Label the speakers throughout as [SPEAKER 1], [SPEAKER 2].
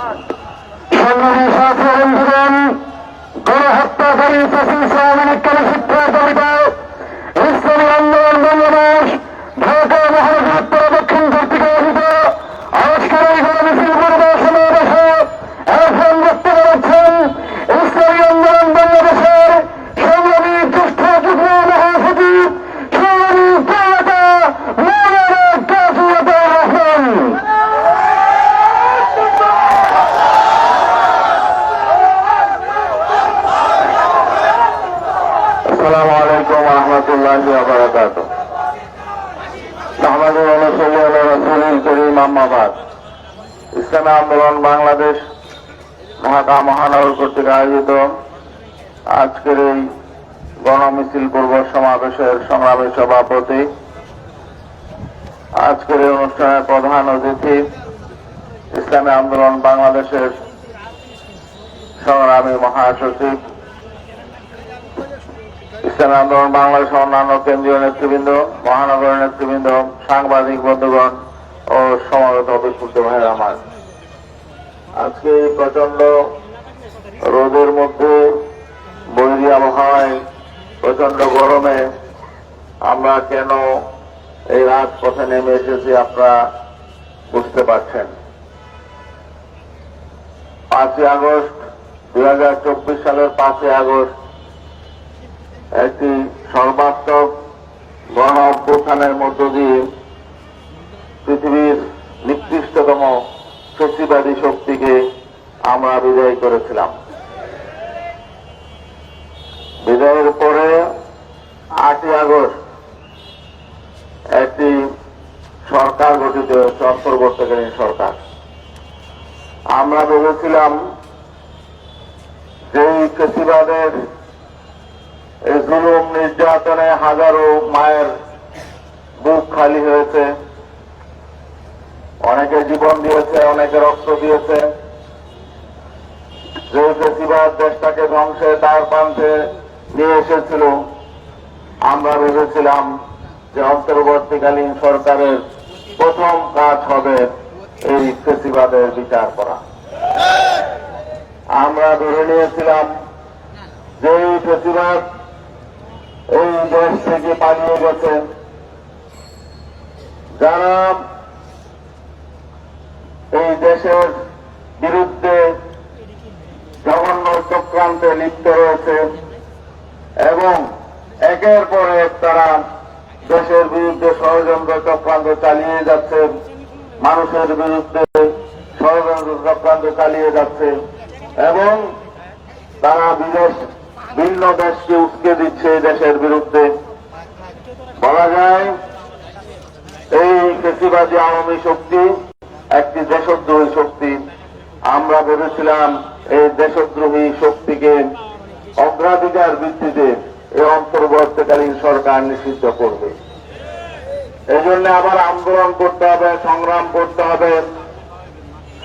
[SPEAKER 1] 二 ইসলামী আন্দোলন বাংলাদেশ ঢাকা মহানগর কর্তৃক আয়োজিত আজকের এই গণমিছিল পূর্ব সমাবেশের সংগ্রামী সভাপতি। আজকের এই অনুষ্ঠানের প্রধান অতিথি ইসলামী আন্দোলন বাংলাদেশের সংগ্রামী মহাসচিব ইসলামী আন্দোলন বাংলাদেশ অন্যান্য কেন্দ্রীয় নেতৃবৃন্দ, মহানগরের নেতৃবৃন্দ, সাংবাদিক বন্ধুগণ ও সমাগত অভিপুষ্ট ভাইয়ের আমার। আজকে প্রচণ্ড রোদের মধ্যে বৈরী আবহাওয়ায় প্রচণ্ড গরমে আমরা কেন এই রাজপথে নেমে এসেছি আপনারা বুঝতে পারছেন। পাঁচই আগস্ট দু হাজার চব্বিশ সালের পাঁচই আগস্ট একটি সর্বাত্মক গণ অভ্যুত্থানের মধ্য দিয়ে পৃথিবীর নিকৃষ্টতম শক্তিবাদী শক্তিকে আমরা বিজয় করেছিলাম। বিজয়ের পরে আটই আগস্ট একটি সরকার গঠিত হয়েছে অন্তর্বর্তীকালীন সরকার। আমরা ভেবেছিলাম যে এই জুলুম নির্যাতনে হাজারো মায়ের বুক খালি হয়েছে। অনেকে জীবন দিয়েছে, অনেকে রক্ত দিয়েছে। যে ফেসিবাদ দেশটাকে ধ্বংসে তার প্রান্তে নিয়ে এসেছিল, আমরা ভেবেছিলাম যে অন্তর্বর্তীকালীন সরকারের প্রথম কাজ হবে এই ফেসিবাদের বিচার করা। আমরা ধরে নিয়েছিলাম যে এই ফেসিবাদ এই দেশ থেকে পালিয়ে গেছে। যারা এই দেশের বিরুদ্ধে জঘন্য চক্রান্তে লিপ্ত রয়েছে এবং একের পর এক তারা দেশের বিরুদ্ধে ষড়যন্ত্র চক্রান্ত চালিয়ে যাচ্ছে, মানুষের বিরুদ্ধে ষড়যন্ত্র চক্রান্ত চালিয়ে যাচ্ছে এবং তারা বিদেশ ভিন্ন দেশকে উস্কে দিচ্ছে এই দেশের বিরুদ্ধে। বলা যায়, এই কৃষিবাদী আওয়ামী শক্তি একটি দেশদ্রোহী শক্তি। আমরা ভেবেছিলাম এই দেশদ্রোহী শক্তিকে অগ্রাধিকার ভিত্তিতে এই অন্তর্বর্তীকালীন সরকার নিষিদ্ধ করবে। এই জন্য আবার আন্দোলন করতে হবে, সংগ্রাম করতে হবে,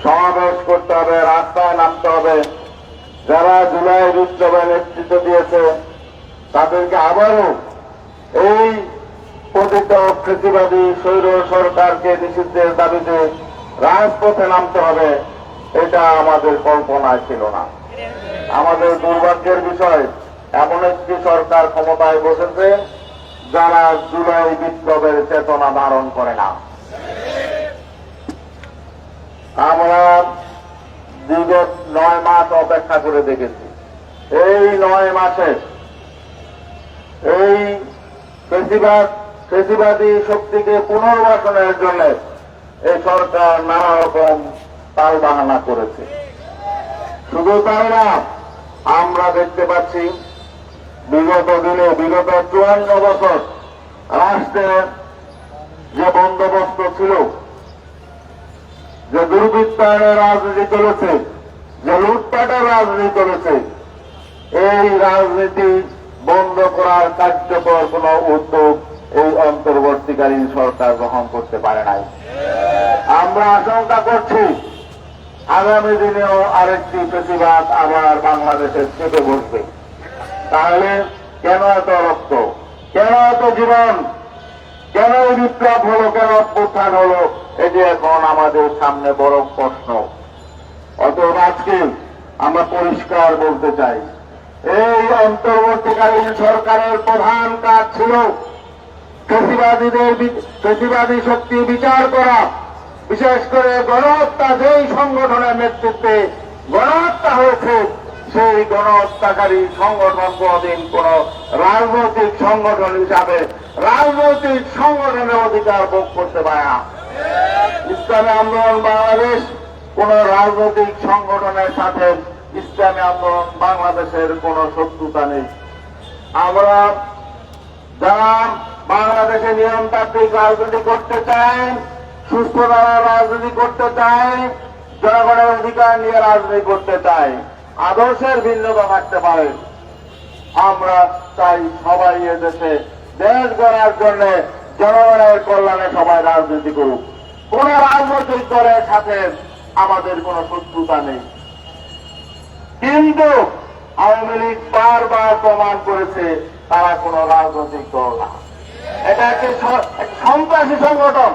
[SPEAKER 1] সমাবেশ করতে হবে, রাস্তায় নামতে হবে। যারা জুলাই বিপ্লবে নেতৃত্ব দিয়েছে, তাদেরকে আবারও এই পতিত কৃষিবাদী স্বৈর সরকারকে নিষিদ্ধের দাবিতে রাজপথে নামতে হবে, এটা আমাদের কল্পনায় ছিল না। আমাদের দুর্ভাগ্যের বিষয়, এমন একটি সরকার ক্ষমতায় বসেছে, যারা জুলাই বিপ্লবের চেতনা ধারণ করে না। আমরা দীর্ঘ নয় মাস অপেক্ষা করে দেখেছি। এই নয় মাসে এই কৃষিবাদ কৃষিবাদী শক্তিকে পুনর্বাসনের জন্য এই সরকার নানা রকম তাল বাহানা করেছে। শুধু তাই না, আমরা দেখতে পাচ্ছি বিগত দিনে, বিগত চুয়ান্ন বছর রাষ্ট্রের যে বন্দোবস্ত ছিল যে দুর্বৃত্তায়নের রাজনীতি চলেছে, যে লুটপাটের রাজনীতি চলেছে, এই রাজনীতি বন্ধ করার কার্যকর কোন উদ্যোগ এই অন্তর্বর্তীকালীন সরকার গ্রহণ করতে পারে নাই। আমরা আশঙ্কা করছি, আগামী দিনেও আরেকটি প্রতিবাদ আবার বাংলাদেশের চেপে বসবে। তাহলে কেন এত রক্ত? কেন এত জীবন? কেন বিপ্লব হলো, কেন অভ্যুত্থান হলো? এটি এখন আমাদের সামনে বড় প্রশ্ন। অতএব আজকে আমরা পরিষ্কার বলতে চাই, এই অন্তর্বর্তীকালীন সরকারের প্রধান কাজ ছিল কৃষিবাদীদের কৃষিবাদী শক্তি বিচার করা। বিশেষ করে গণহত্যা যেই সংগঠনের নেতৃত্বে গণহত্যা হয়েছে, সেই গণহত্যাকারী সংগঠন কোনদিন কোন রাজনৈতিক সংগঠন হিসাবে, রাজনৈতিক সংগঠনের অধিকার ভোগ করতে পারে না। ইসলামী আন্দোলন বাংলাদেশ কোন রাজনৈতিক সংগঠনের সাথে ইসলামী আন্দোলন বাংলাদেশের কোন শত্রুতা নেই। আমরা যারা বাংলাদেশে নিয়মতান্ত্রিক রাজনীতি করতে চায় সুস্থ রাজনীতি করতে চায় জনগণের অধিকার নিয়ে রাজনীতি করতে চায় আদর্শের ভিন্নতা থাকতে পারে, আমরা চাই সবাই এদেশে দেশ গড়ার জন্য জনগণের কল্যাণে সবাই রাজনীতি করুক। রাজনৈতিক সাথে আমাদের কোন শত্রুতা নেই। কিন্তু আওয়ামী লীগ বারবার প্রমাণ করেছে, তারা কোন রাজনৈতিক দল না। এটা সন্ত্রাসী সংগঠন।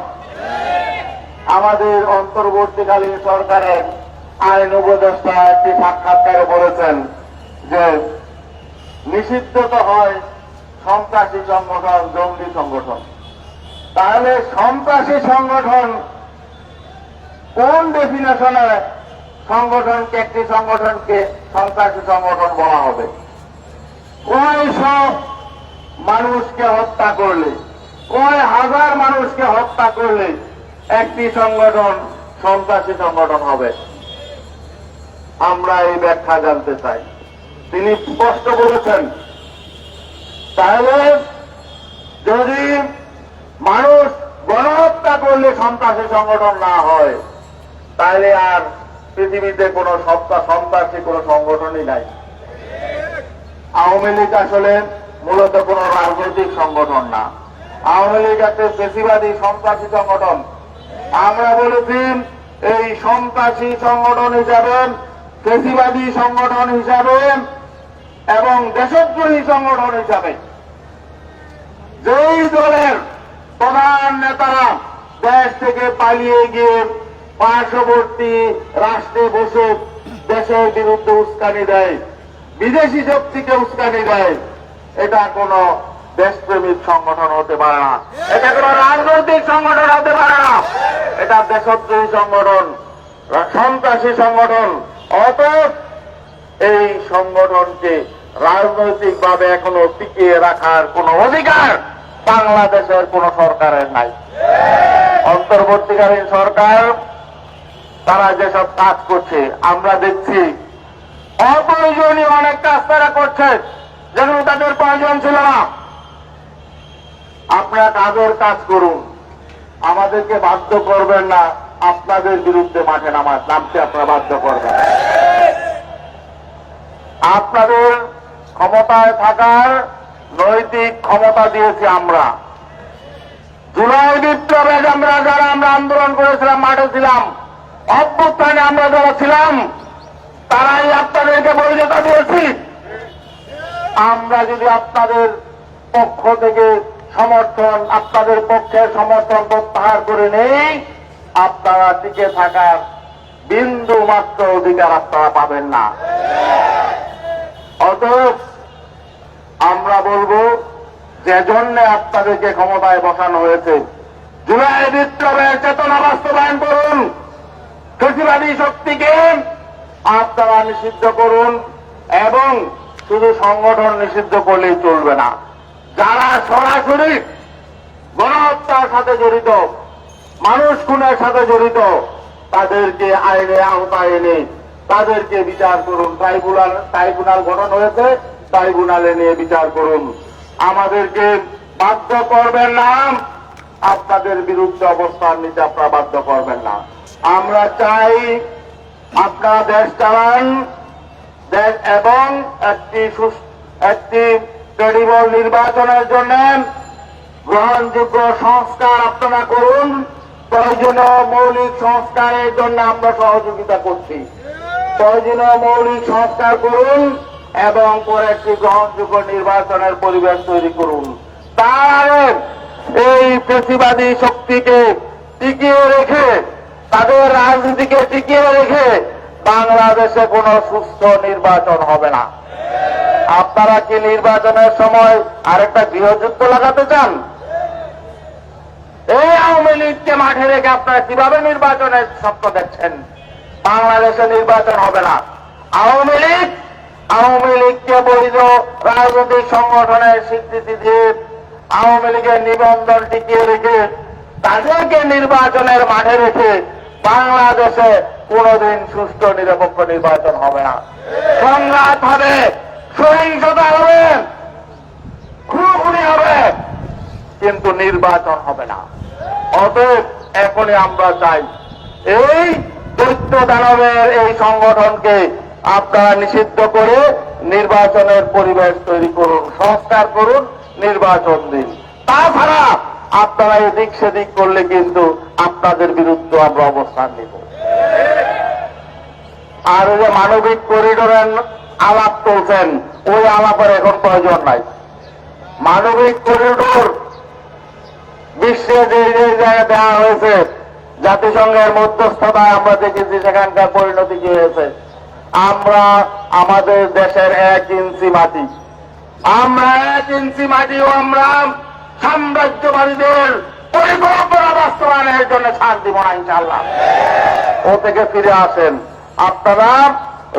[SPEAKER 1] আমাদের অন্তর্বর্তীকালীন সরকারের আইন উপদেষ্টা একটি সাক্ষাৎকারে বলেছেন যে, নিষিদ্ধ তো হয় সন্ত্রাসী সংগঠন, জঙ্গি সংগঠন। তাহলে সন্ত্রাসী সংগঠন কোন ডেফিনেশনে সংগঠনকে একটি সংগঠনকে সন্ত্রাসী সংগঠন বলা হবে? ওই মানুষকে হত্যা করলে? কয় হাজার মানুষকে হত্যা করলে একটি সংগঠন সন্ত্রাসী সংগঠন হবে? আমরা এই ব্যাখ্যা জানতে চাই। তিনি স্পষ্ট বলেছেন। তাহলে যদি মানুষ গণহত্যা করলে সন্ত্রাসী সংগঠন না হয়, তাহলে আর পৃথিবীতে কোনো সত্তা সন্ত্রাসী কোনো সংগঠনই নাই। আওয়ামী লীগ আসলে মূলত কোন রাজনৈতিক সংগঠন না। আওয়ামী লীগ একটা বেশিবাদী সন্ত্রাসী সংগঠন। আমরা বলেছি, এই সন্ত্রাসী সংগঠন হিসাবে, বেশিবাদী সংগঠন হিসাবে এবং দেশদ্রোহী সংগঠন হিসাবে, যেই দলের প্রধান নেতারা দেশ থেকে পালিয়ে গিয়ে পার্শ্ববর্তী রাষ্ট্রে বসে দেশের বিরুদ্ধে উস্কানি দেয়, বিদেশি শক্তিকে উস্কানি দেয়, এটা কোন দেশপ্রেমিক সংগঠন হতে পারে না। এটা কোন রাজনৈতিক সংগঠন হতে পারে না। এটা দেশদ্রোহী সংগঠন, সন্ত্রাসী সংগঠন। অত এই সংগঠনকে রাজনৈতিক ভাবে এখনও টিকিয়ে রাখার কোন অধিকার বাংলাদেশের কোন সরকারের নাই। অন্তর্বর্তীকালীন সরকার, তারা যেসব কাজ করছে, আমরা দেখছি। অপ্রয়োজনীয় অনেক কাজ তারা করছে, যেগুলো তাদের প্রয়োজন ছিল না। আপনারা কাজের কাজ করুন। আমাদেরকে বাধ্য করবেন না, আপনাদের বিরুদ্ধে মাঠে নামাজ নামতে আপনারা বাধ্য করবেন। আপনাদের ক্ষমতায় থাকার নৈতিক ক্ষমতা দিয়েছি আমরা। জুলাই বিপ্লবে আমরা যারা আমরা আন্দোলন করেছিলাম, মাঠে ছিলাম, অভ্যুত্থানে আমরা যারা ছিলাম, তারাই আপনাদেরকে বৈধতা দিয়েছি। আমরা যদি আপনাদের পক্ষ থেকে সমর্থন, আপনাদের পক্ষে সমর্থন প্রত্যাহার করে নেই, আপনারা টিকে থাকার বিন্দু মাত্র অধিকার আপনারা পাবেন না। অতএব আমরা বলব যে জন্য আপনাদেরকে ক্ষমতায় বসানো হয়েছে। জুলাই বিপ্লবের চেতনা বাস্তবায়ন করুন। কৃষিবাদী শক্তিকে আপনারা নিষিদ্ধ করুন এবং শুধু সংগঠন নিষিদ্ধ করলেই চলবে না। যারা সরাসরি গণহত্যার সাথে জড়িত, মানুষ খুনের সাথে জড়িত, তাদেরকে আইনে আওতায় এনে তাদেরকে বিচার করুন। ট্রাইব্যুনাল ট্রাইব্যুনাল গঠন হয়েছে, ট্রাইব্যুনালে নিয়ে বিচার করুন। আমাদেরকে বাধ্য করবেন না। আপনাদের বিরুদ্ধে অবস্থান নিতে আপনারা বাধ্য করবেন না। আমরা চাই আপনারা দেশ চালান এবং একটি একটি ক্রেডিবল নির্বাচনের জন্য গ্রহণযোগ্য সংস্কার আপনারা করুন। প্রয়োজনীয় মৌলিক সংস্কারের জন্য আমরা সহযোগিতা করছি। প্রয়োজনীয় মৌলিক সংস্কার করুন। এবং পরে একটি গ্রহণযোগ্য নির্বাচনের পরিবেশ তৈরি করুন। তার এই প্রতিবাদী শক্তিকে টিকিয়ে রেখে, তাদের রাজনীতিকে টিকিয়ে রেখে বাংলাদেশে কোনো সুস্থ নির্বাচন হবে না। আপনারা কি নির্বাচনের সময় আরেকটা গৃহযুদ্ধ লাগাতে চান? এই আওয়ামী লীগকে মাঠে রেখে আপনারা কীভাবে নির্বাচনের স্বপ্ন দেখছেন? বাংলাদেশে নির্বাচন হবে না। আওয়ামী লীগ আওয়ামী লীগকে বৈধ রাজনৈতিক সংগঠনের স্বীকৃতি দিয়ে আওয়ামী লীগের নিবন্ধন টিকিয়ে রেখে তাদেরকে নির্বাচনের মাঠে রেখে বাংলাদেশে কোনোদিন সুষ্ঠু নিরপেক্ষ নির্বাচন হবে না। সংঘাত হবে, সহিংসতা হবে
[SPEAKER 2] খুনি হবে, কিন্তু নির্বাচন হবে না। অতএব এখনই আমরা চাই, এই দৈত্য দানবের এই সংগঠনকে আপনারা নিষিদ্ধ করে নির্বাচনের পরিবেশ তৈরি করুন, সংস্কার করুন, নির্বাচন দিন। তাছাড়া আপনারা এদিক সেদিক করলে কিন্তু আপনাদের বিরুদ্ধে আমরা অবস্থান নিব। আর ওই যে মানবিক করিডোরের আলাপ চলছেন ওই আলাপের এখন প্রয়োজন নাই। মানবিক করিডোর বিশ্বে যে যে জায়গায় দেওয়া হয়েছে, জাতিসংঘের মধ্যস্থতায় আমরা দেখেছি সেখানকার পরিণতি কি হয়েছে। আমরা আমাদের দেশের এক ইঞ্চি মাটি। আমরা এক ইঞ্চি মাটিও আমরা সাম্রাজ্যবাদীদের পরিকল্পনা বাস্তবায়নের জন্য ছাড় দিব না ইনশাল্লাহ ও থেকে ফিরে আসেন। আপনারা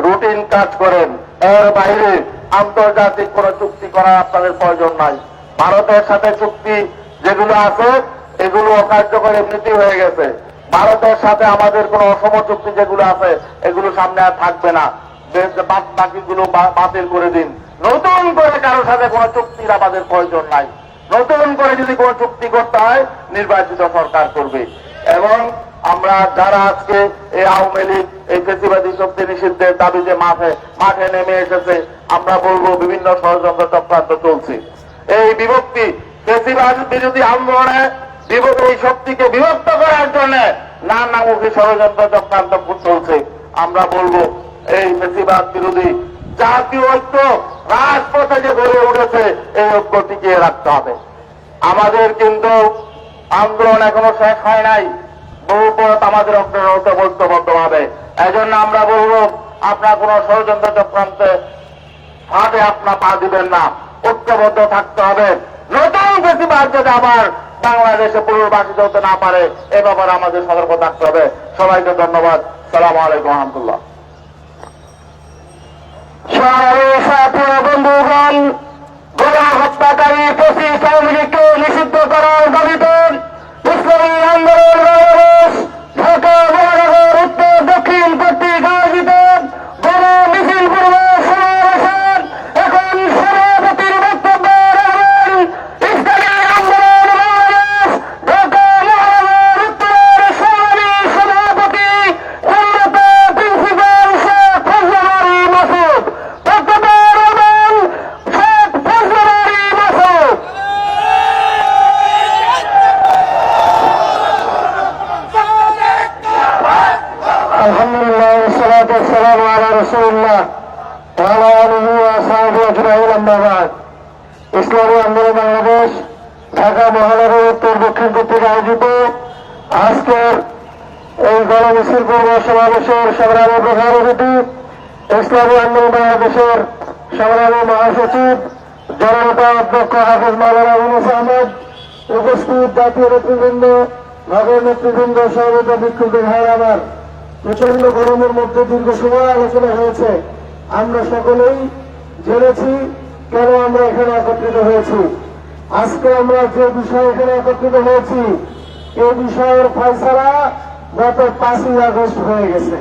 [SPEAKER 2] রুটিন কাজ করেন। এর বাইরে আন্তর্জাতিক কোন চুক্তি করার আপনাদের প্রয়োজন নাই। ভারতের সাথে চুক্তি যেগুলো আছে, এগুলো অকার্যকর এমনিতেই হয়ে গেছে। ভারতের সাথে আমাদের কোন অসম চুক্তি যেগুলো আছে, এগুলো সামনে আর থাকবে না। যে- বাকিগুলো বাতিল করে দিন। নতুন করে কারোর সাথে কোনো চুক্তির আমাদের প্রয়োজন নাই। নতুন করে যদি কোনো চুক্তি করতে হয়, নির্বাচিত সরকার করবে। এবং আমরা যারা আজকে এই আওয়ামী লীগ, এই ফেসিবাদী শক্তি নিষিদ্ধের দাবিতে মাঠে মাঠে নেমে এসেছে, আমরা বলব বিভিন্ন ষড়যন্ত্র চক্রান্ত চলছে। এই বিভক্তি ফেসিবাদ বিরোধী আন্দোলনে এই শক্তিকে বিভক্ত করার জন্য নানামুখী ষড়যন্ত্র চক্রান্ত চলছে। আমরা বলব, এই ফেসিবাদ বিরোধী জাতীয় ঐক্য রাজপথে যে গড়ে উঠেছে, এই ঐক্য টিকিয়ে রাখতে হবে। আমাদের কিন্তু আন্দোলন এখনও শেষ হয় নাই। বহু পথ আমাদের অগ্রগত বলতে হবে। এজন্য আমরা বলব, আপনার কোন ষড়যন্ত্র চক্রান্তে হাতে আপনার পা দিবেন না। ঐক্যবদ্ধ থাকতে হবে। নতুন বেশিরভাগ যদি আবার বাংলাদেশে পুনর্বাসিত হতে না পারে, এ ব্যাপারে আমাদের সতর্ক থাকতে হবে। সবাইকে ধন্যবাদ। সালাম আলাইকুম রহমতুল্লাহ। বন্ধুগণ গোলা হত্যাকারী আওয়ামী নিষিদ্ধ করার দাবিতে ইসলামী আন্দোলন বাংলাদেশ ঢাকা মহানগর উত্তর দক্ষিণ কর্তৃক আয়োজিত বড় মিছিল পূর্ব সমাবেশন এখন সভাপতির বক্তব্য রাখবেন ইসলামী আন্দোলন বাংলাদেশ ঢাকা মহানগর উত্তরের সংগ্রামী সভাপতি উন্নত প্রিন্সিপাল শেখ ফজলারি মাসুদ বক্তব্য রাখবেন শেখ ফজলারি মাসুদ আলহামদুলিল্লাহ সালাত সালাম আলা রসুল্লাহ ওয়ালা আলিহি ওয়া সাহবিহি আজমাইন আম্মা বাদ ইসলামী আন্দোলন বাংলাদেশ, ঢাকা মহানগর উত্তর দক্ষিণ কর্তৃক আয়োজিত আজকের এই গণমিছিল পূর্ব সমাবেশের সংগ্রামী প্রধান অতিথি, ইসলামী আন্দোলন বাংলাদেশের সংগ্রামী মহাসচিব, জননেতা অধ্যক্ষ হাফিজ মাওলানা ইউনুস আহমদ, উপস্থিত জাতীয় নেতৃবৃন্দ নগর নেতৃবৃন্দ সর্বত বিক্ষুব্ধ ভাই আমার প্রচণ্ড গরমের মধ্যে দীর্ঘ সময় আলোচনা হয়েছে। আমরা সকলেই জেনেছি কেন আমরা এখানে একত্রিত হয়েছি। আজকে আমরা যে বিষয়ে এখানে একত্রিত হয়েছি এই বিষয়ের ফয়সালা গত পাঁচই আগস্ট হয়ে গেছে।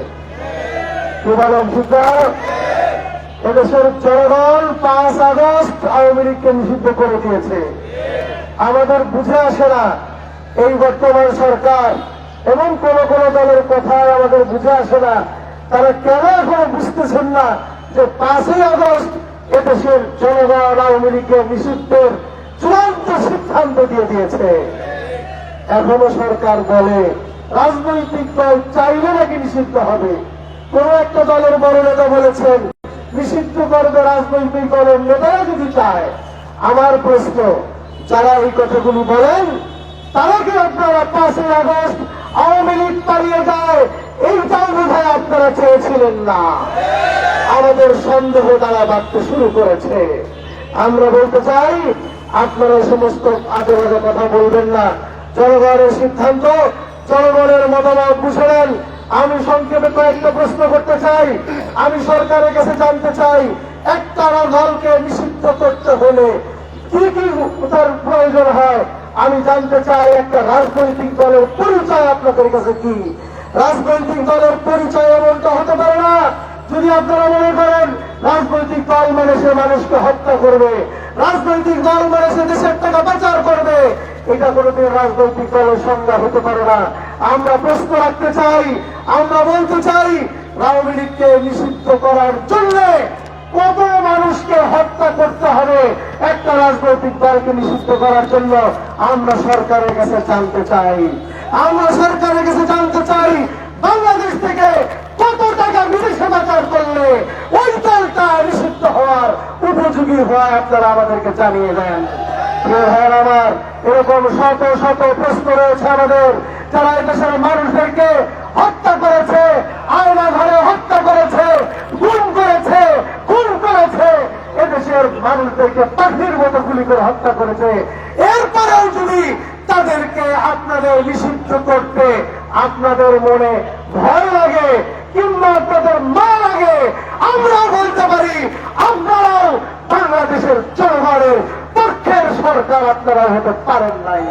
[SPEAKER 2] এদেশের জনগণ পাঁচ আগস্ট আওয়ামী লীগকে নিষিদ্ধ করে দিয়েছে। আমাদের বুঝে আসে না, এই বর্তমান সরকার এবং কোন কোন দলের কথায় আমাদের বুঝে আসে না। তারা কেন এখনও বুঝতেছেন না যে পাঁচই আগস্ট এদেশের জনগণ আওয়ামী লীগের নিষিদ্ধের চূড়ান্ত সিদ্ধান্ত দিয়ে দিয়েছে। এখনও সরকার বলে রাজনৈতিক দল চাইলে নাকি নিষিদ্ধ হবে। কোন একটা দলের বড় নেতা বলেছেন, নিষিদ্ধ করবে রাজনৈতিক দলের নেতারা যদি চায়। আমার প্রশ্ন, যারা এই কথাগুলি বলেন তারা কি আপনারা পাঁচই আগস্ট আওয়ামী লীগ পালিয়ে যায় এইটাও বোধহয় আপনারা চেয়েছিলেন না। আমাদের সন্দেহ তারা বাড়তে শুরু করেছে। আমরা বলতে চাই, আপনারা সমস্ত আজে বাজে কথা বলবেন না। জনগণের সিদ্ধান্ত, জনগণের মতামত বুঝে নেন। আমি সংক্ষেপে কয়েকটা প্রশ্ন করতে চাই। আমি সরকারের কাছে জানতে চাই একটা দলকে নিষিদ্ধ করতে হলে কি কি তার প্রয়োজন হয়? আমি জানতে চাই একটা রাজনৈতিক দলের পরিচয় আপনাদের কাছে কি? রাজনৈতিক দলের পরিচয় এমনটা হতে পারে না? যদি আপনারা মনে করেন, রাজনৈতিক দল মানে সে মানুষকে হত্যা করবে, রাজনৈতিক দল মানে সে দেশের টাকা পাচার করবে, এটা কোনোদিন রাজনৈতিক দলের সংজ্ঞা হতে পারে না। আমরা প্রশ্ন রাখতে চাই, আমরা বলতে চাই আওয়ামী লীগকে নিষিদ্ধ করার জন্য কত মানুষকে হত্যা করতে হবে একটা রাজনৈতিক দলকে নিষিদ্ধ করার জন্য আমরা সরকারের কাছে জানতে চাই। আমরা সরকারের কাছে জানতে চাই বাংলাদেশ থেকে কত টাকা বিদেশে পাচার করলে ওই দলটা নিষিদ্ধ হওয়ার উপযোগী হয় আপনারা আমাদেরকে জানিয়ে দেন। আমার এরকম শত শত প্রশ্ন রয়েছে আমাদের। যারা এই দেশের মানুষদেরকে হত্যা করেছে আয়না ঘরে হত্যা করেছে গুম করেছে খুন করেছে এদেশের মানুষদেরকে পাখির মতো গুলি করে হত্যা করেছে। এরপরেও যদি তাদেরকে আপনাদের নিষিদ্ধ করতে আপনাদের মনে ভয় লাগে কিংবা আপনাদের মা লাগে আমরা বলতে পারি, আপনারাও বাংলাদেশের জনগণের পক্ষের সরকার আপনারা হতে পারেন নাই।